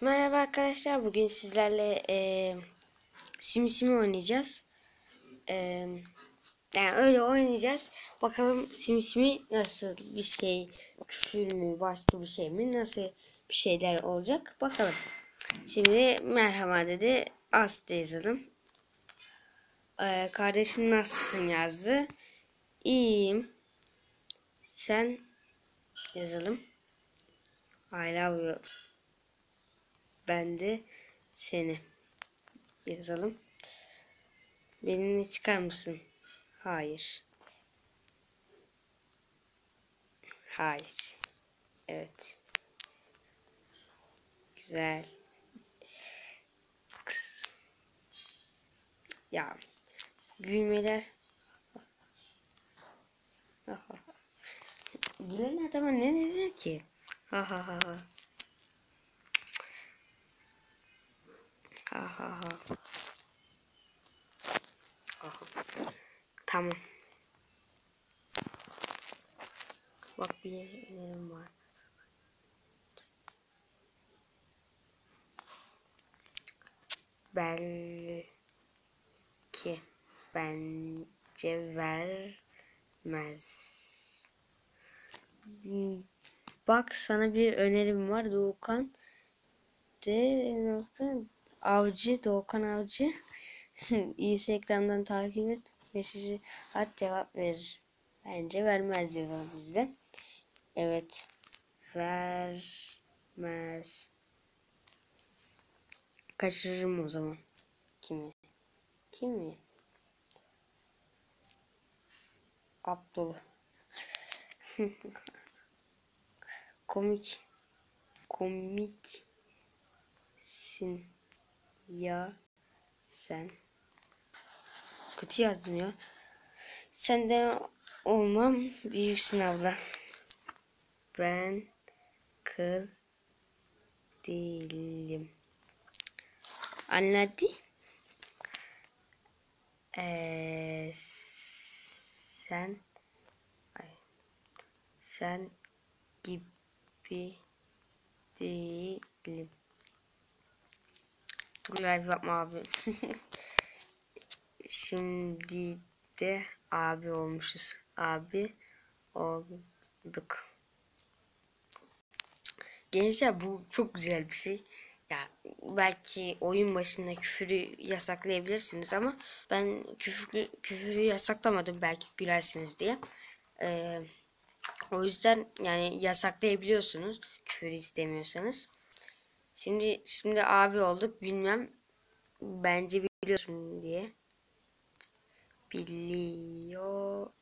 Merhaba arkadaşlar. Bugün sizlerle e, SimSim'i oynayacağız. E, yani öyle oynayacağız. Bakalım SimSim'i nasıl bir şey, küfür mü, başka bir şey mi, nasıl bir şeyler olacak. Bakalım. Şimdi merhaba dedi. Aslı yazalım. E, kardeşim nasılsın yazdı. İyiyim. Sen yazalım. I love you. Ben de seni yazalım. Benimle çıkar mısın? Hayır. Hayır. Evet. Güzel. Kız. Ya. Gülmeler. Gülen adama ne denir ki? Ha ha ha ha. Ha ha ha. Aha. Tamam. Bak bir yerim var. Belki bence vermez. Bak sana bir önerim var Doğukan. D nokta Avcı Doğukan Avcı. Instagram'dan takip et. Mesajı at cevap verir. Bence vermez yazalım bizde. Evet. Vermez. Kaçırırım o zaman. Kimi? Kimi? Abdullah. Komik. Komiksin ya sen. Kötü yazdım ya. Senden olmam büyük sınavla. Ben kız değilim. Anladı? Ee, sen ay, sen gibi değilim. Dur live yapma abi. Şimdi de abi olmuşuz. Abi olduk. Gençler bu çok güzel bir şey. Ya belki oyun başında küfürü yasaklayabilirsiniz ama ben küfür, küfürü yasaklamadım belki gülersiniz diye. Ee, o yüzden yani yasaklayabiliyorsunuz küfür istemiyorsanız. Şimdi şimdi abi olduk bilmem bence biliyorsun diye. Biliyorsun.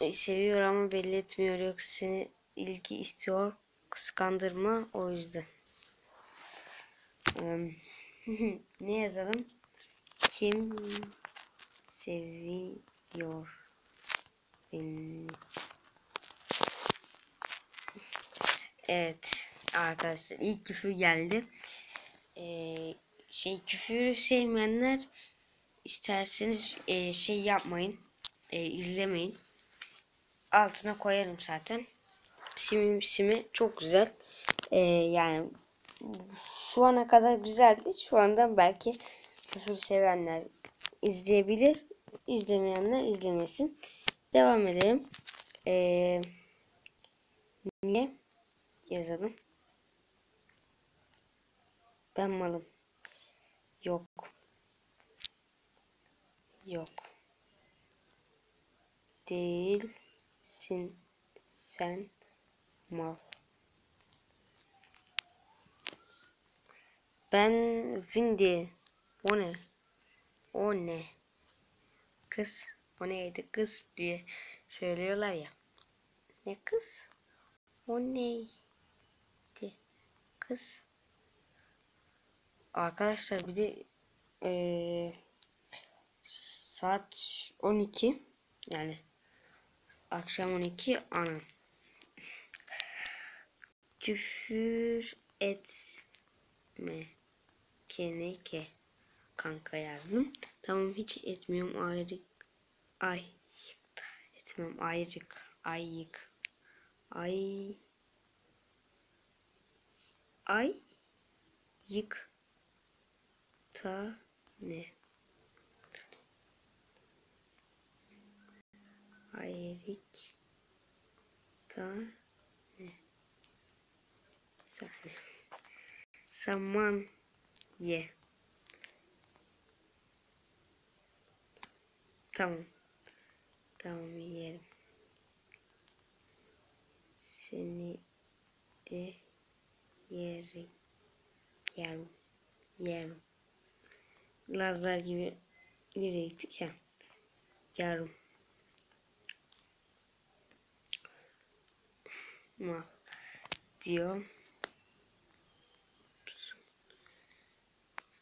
E, seviyor ama belli etmiyor yoksa seni ilgi istiyor kıskandırma o yüzden. ne yazalım? Kim seviyor beni? Evet arkadaşlar ilk küfür geldi. Ee, şey küfürü sevmeyenler isterseniz e, şey yapmayın. E, izlemeyin. Altına koyarım zaten. Simi simi çok güzel. E, yani şu ana kadar güzeldi. Şu anda belki küfür sevenler izleyebilir. İzlemeyenler izlemesin. Devam edelim. Eee niye? Yazalım. Ben malım. Yok. Yok. Değilsin sen mal. Ben Vindi. O ne? O ne? Kız. O neydi kız diye söylüyorlar ya. Ne kız? O neydi? Kız. Arkadaşlar bir de ee, saat 12 yani akşam 12 ana küfür etme. Keneke kanka yazdım. Tamam hiç etmiyorum ayrı ay etmem ayrık ayık ay Ay yık ta ne? Ayrik ta ne? Saniye. Saman ye. Tamam. Tamam yerim. Seni de yerim. Yerim. Yerim. Lazlar gibi nereye gittik ya? Yarım. Mal. Diyor.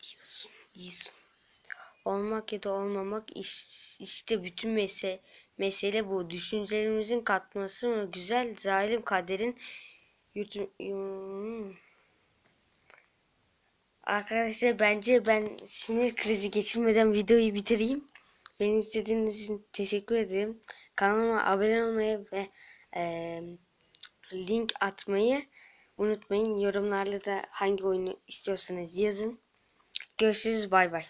Diyorsun. Diyorsun. Olmak ya da olmamak iş- işte bütün mesele, mesele bu. Düşüncelerimizin katması mı güzel zalim kaderin yutum, yum- Arkadaşlar bence ben sinir krizi geçirmeden videoyu bitireyim. Beni izlediğiniz için teşekkür ederim. Kanalıma abone olmayı ve eee, link atmayı unutmayın. Yorumlarla da hangi oyunu istiyorsanız yazın. Görüşürüz bay bay.